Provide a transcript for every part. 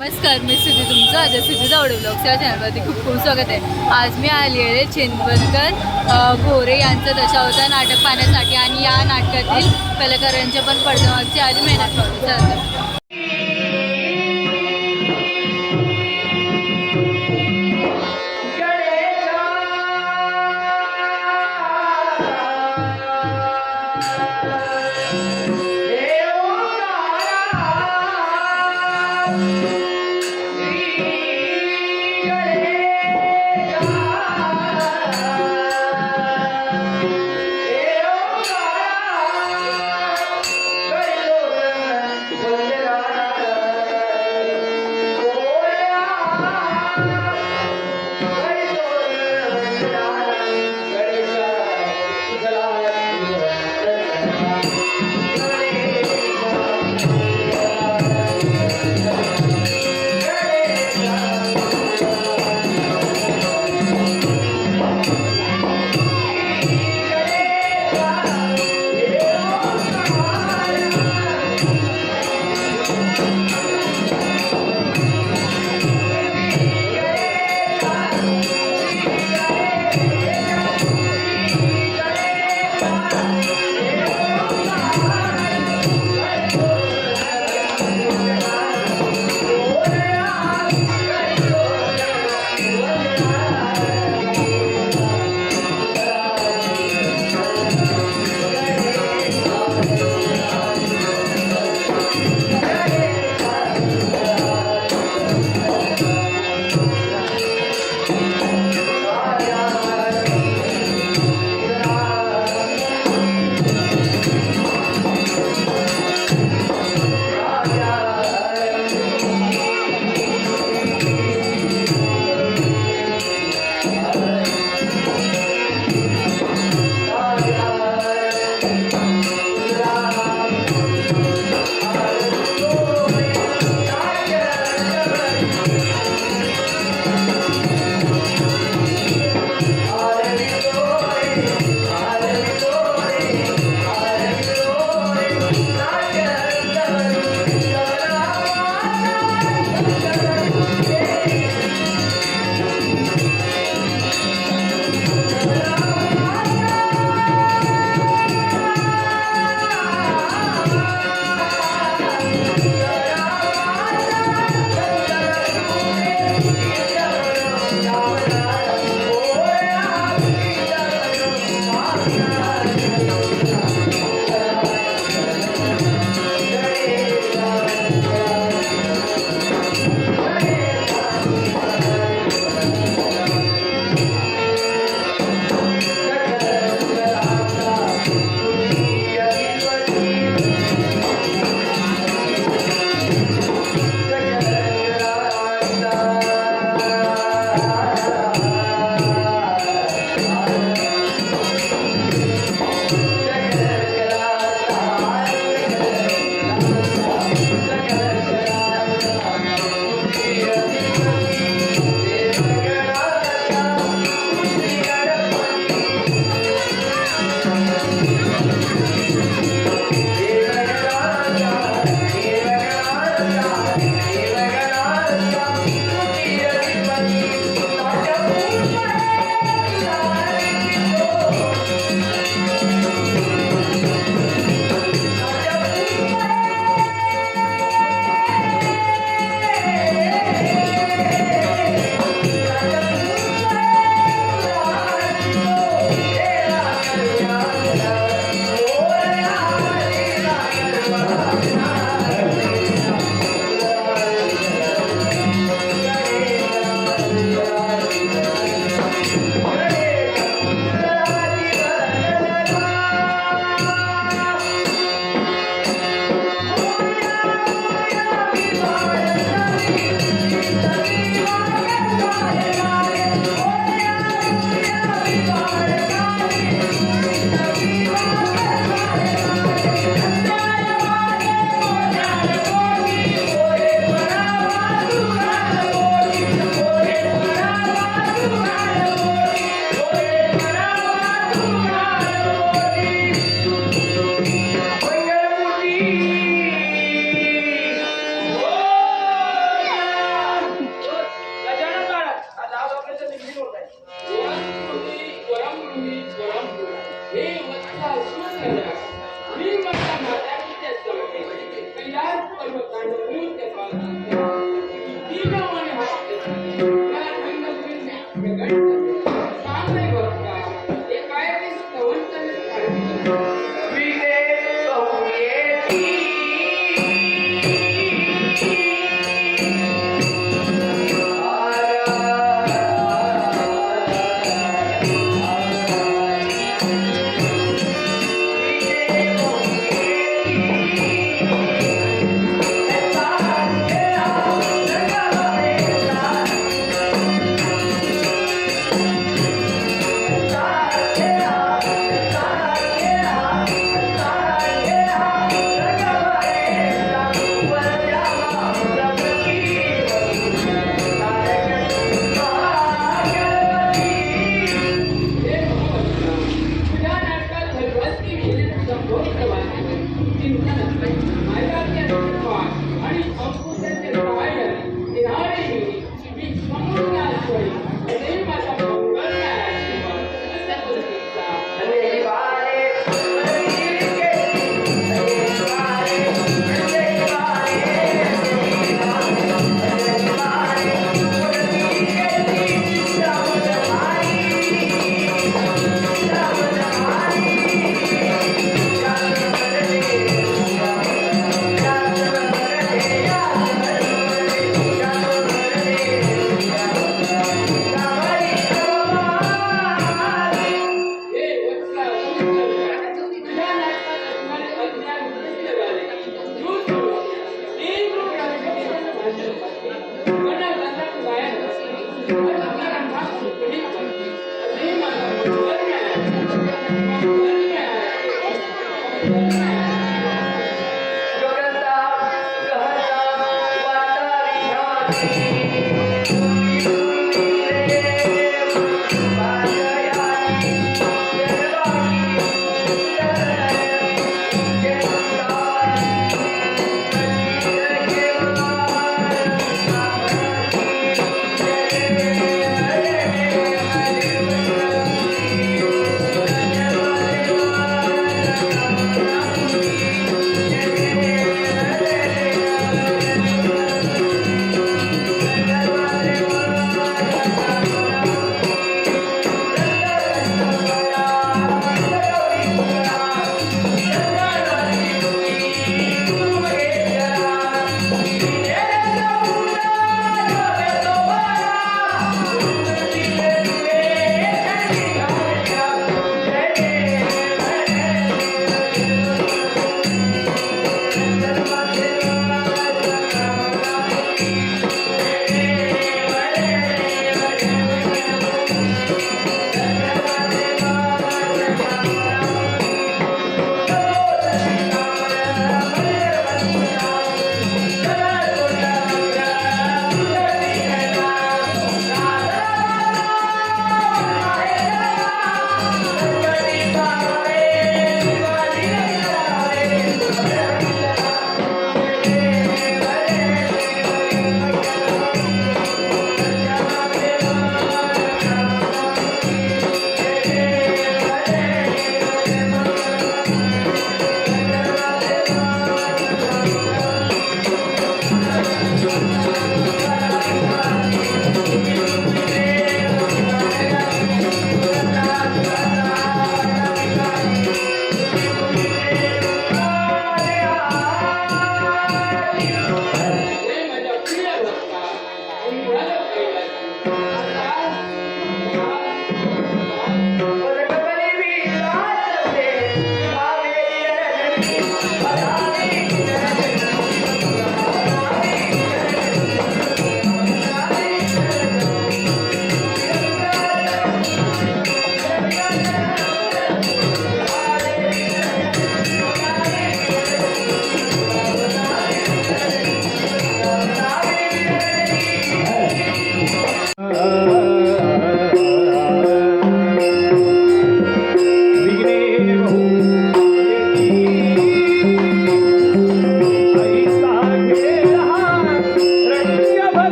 नमस्कार मी सिद्धी तुमचं. आज सिद्धी दावडे ब्लॉगच्या चॅनलवरती खूप खूप स्वागत आहे. आज मी आली आहे चिंतवनकर गोरे यांचं दशावतार नाटक पाहण्यासाठी. आणि या नाटकातील कलाकारांच्या पण पडद्यामागची आधी मेहनत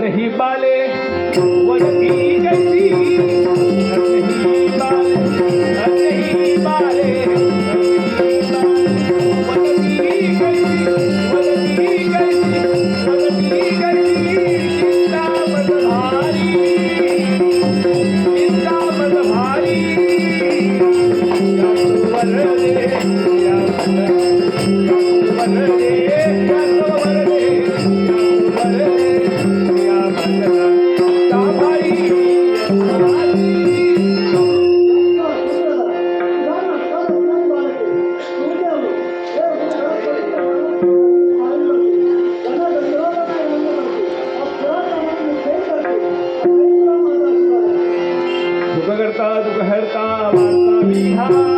नहीं बाले वरती गती करता दुःख हरता वार्ता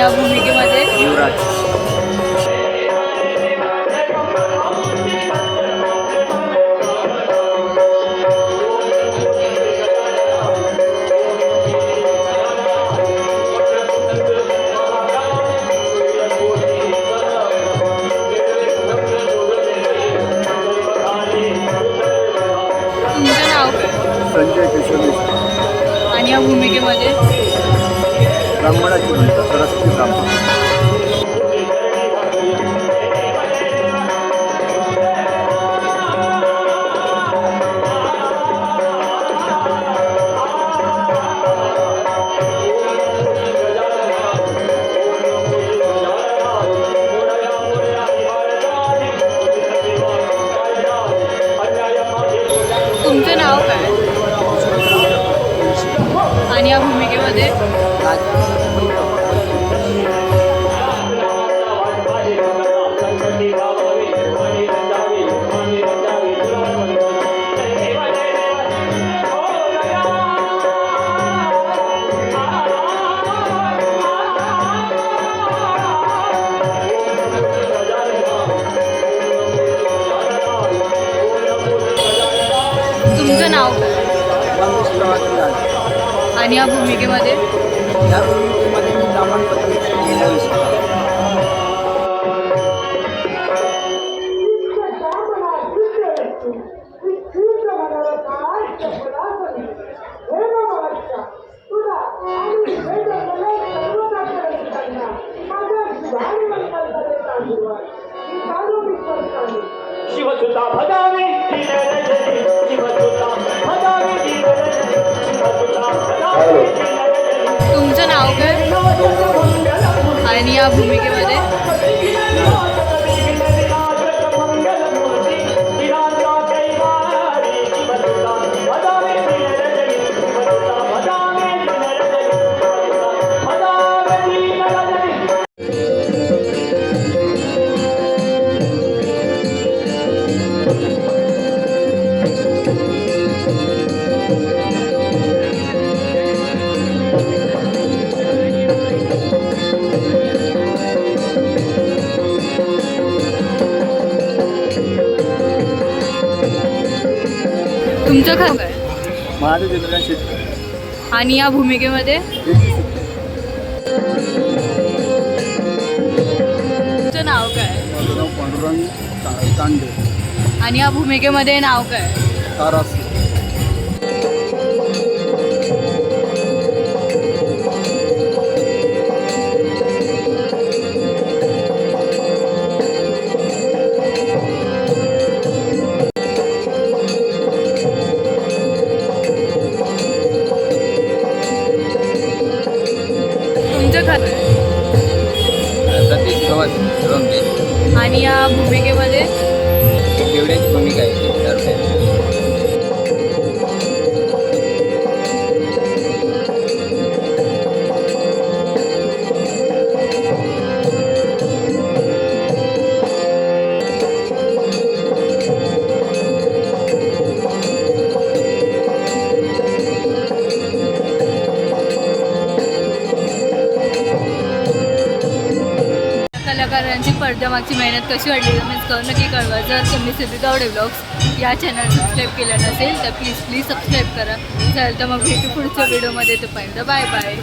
या भूमिकेमध्ये. युवराज. 하는 आणि या भूमिकेमध्ये या भूमिकेमध्ये मी ब्राह्मण विषय तुमचं खरं? आणि या भूमिकेमध्ये? तुमचं नाव काय? पांडुरंग आणि या भूमिकेमध्ये नाव काय? कशी वाटली कमेंट्स कळून नक्की कळवा. जर तुम्ही सिद्धी गावडे ब्लॉग्स या चॅनल सबस्क्राईब केलं नसेल तर प्लीज प्लीज सबस्क्राईब करा. चालेल तर मग भेटू पुढच्या व्हिडिओमध्ये तो पाहिजे बाय बाय